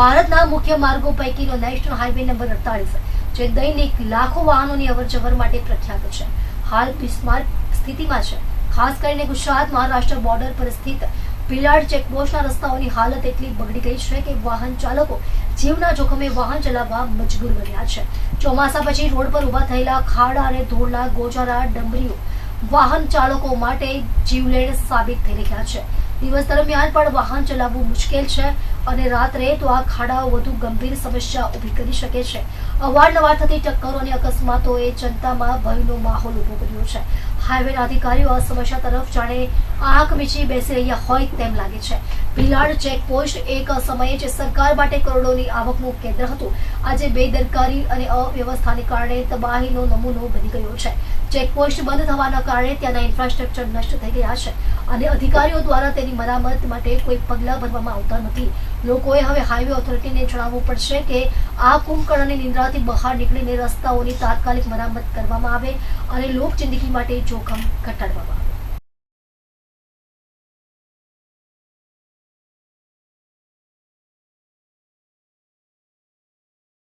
ભારતના મુખ્ય માર્ગો પૈકીનો નેશનલ હાઈવે નંબર અડતાલીસ જે દૈનિક લાખો વાહનોની અવરજવર માટે પ્રખ્યાત છે. હાલ બિસ્માર્ક સ્થિતિમાં છે. ખાસ કરીને ગુજરાત, મહારાષ્ટ્ર બોર્ડર પર સ્થિત ભીલાડ ચેકપોસ્ટના રસ્તાઓની હાલત એટલી બગડી ગઈ છે કે વાહન ચાલકો જીવના જોખમે વાહન ચલાવવા મજબૂર બન્યા છે. ચોમાસા પછી રોડ પર ઊભા થયેલા ખાડા અને ધોળા ગોજારા, ડમરીઓ વાહન ચાલકો માટે જીવલેણ સાબિત થઈ રહ્યા છે. દિવસ દરમિયાન પણ વાહન ચલાવવું મુશ્કેલ છે. અને રાત્રે તો આ ખાડાઓ વધુ ગંભીર સમસ્યા ઊભી કરી શકે છે. અવારનવાર થતી ટક્કરો અને અકસ્માતોએ જનતામાં ભયનો માહોલ ઊભો કર્યો છે. હાઈવેના અધિકારીઓ આ સમસ્યા તરફ જાણે આંખ મીચી બેસી રહ્યા હોય તેમ લાગે છે. ભીલાડ ચેકપોસ્ટ એક સમયે જે સરકાર માટે કરોડોની આવકનું કેન્દ્ર હતું. આજે બેદરકારી અને અવ્યવસ્થાને કારણે તબાહીનો નમૂનો બની ગયો છે. ચેકપોસ્ટ બંધ થવાના કારણે ત્યાંના ઇન્ફ્રાસ્ટ્રક્ચર નષ્ટ થઈ ગયા છે. અને અધિકારીઓ દ્વારા તેની મરામત માટે કોઈ પગલાં ભરવામાં આવતા નથી. લોકોએ હવે હાઈવે ઓથોરિટીને જણાવવું પડશે કે આ કુંભકર્ણની નિંદ્રાથી બહાર નીકળીને રસ્તાઓની તાત્કાલિક મરામત કરવામાં આવે અને લોક જિંદગી માટે જોખમ ઘટાડવામાં આવે.